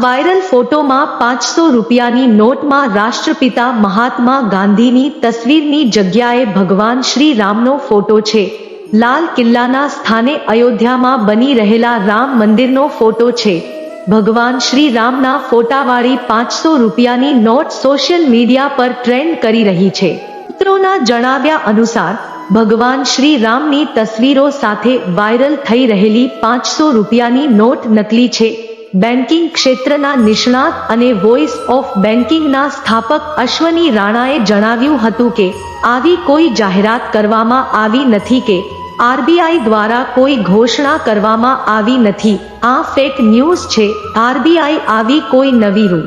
Viral ફોટોમાં પાંચસો રૂપિયાની નોટમાં રાષ્ટ્રપિતા મહાત્મા ગાંધીની તસવીરની જગ્યાએ ભગવાન શ્રી રામનો ફોટો છે. લાલ કિલ્લાના સ્થાને અયોધ્યામાં બની રહેલા રામ મંદિરનો ફોટો છે. ભગવાન શ્રી રામના ફોટાવાળી પાંચસો રૂપિયાની નોટ સોશિયલ મીડિયા પર ટ્રેન્ડ કરી રહી છે. સૂત્રોના જણાવ્યા અનુસાર, ભગવાન શ્રી રામની તસવીરો સાથે વાયરલ થઈ રહેલી પાંચસો રૂપિયાની નોટ નકલી છે. બેન્કિંગ ક્ષેત્રના નિષ્ણાત અને વોઇસ ઓફ બેન્કિંગના સ્થાપક અશ્વની રાણાએ જણાવ્યું હતું કે, આવી કોઈ જાહેરાત કરવામાં આવી નથી કે, આરબીઆઈ દ્વારા કોઈ ઘોષણા કરવામાં આવી નથી. આ ફેક ન્યૂઝ છે. આરબીઆઈ આવી કોઈ નવી રૂ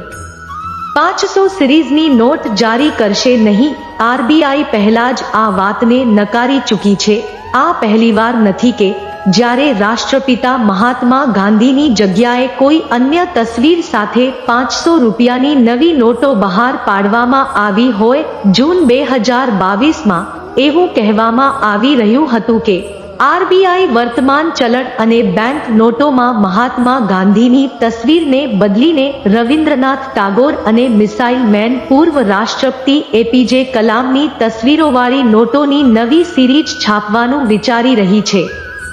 પાંચસો સિરીઝની નોટ જારી કરશે નહીં. આરબીઆઈ પહેલા જ આ વાતને નકારી ચૂકી છે. આ પહેલીવાર નથી કે જ્યારે રાષ્ટ્રપિતા મહાત્મા ગાંધીની જગ્યાએ કોઈ અન્ય તસવીર સાથે પાંચસો રૂપિયાની નવી નોટો બહાર પાડવામાં આવી હોય, જૂન બે હજાર બાવીસમાં એવું કહેવામાં આવી રહ્યું હતું કે, આરબીઆઈ વર્તમાન ચલણ અને બેંક નોટોમાં મહાત્મા ગાંધીની તસવીરને બદલીને રવિન્દ્રનાથ ટાગોર અને મિસાઇલ મેન પૂર્વ રાષ્ટ્રપતિ એપીજે કલામની તસવીરોવાળી નોટોની નવી સિરીઝ છાપવાનું વિચારી રહી છે.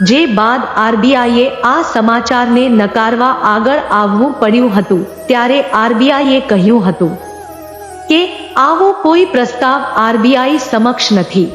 જે બાદ આરબીઆઈએ આ સમાચારને નકારવા આગળ આવવું પડ્યું હતું, ત્યારે આરબીઆઈએ કહ્યું હતું કે આવો કોઈ પ્રસ્તાવ આરબીઆઈ સમક્ષ નથી.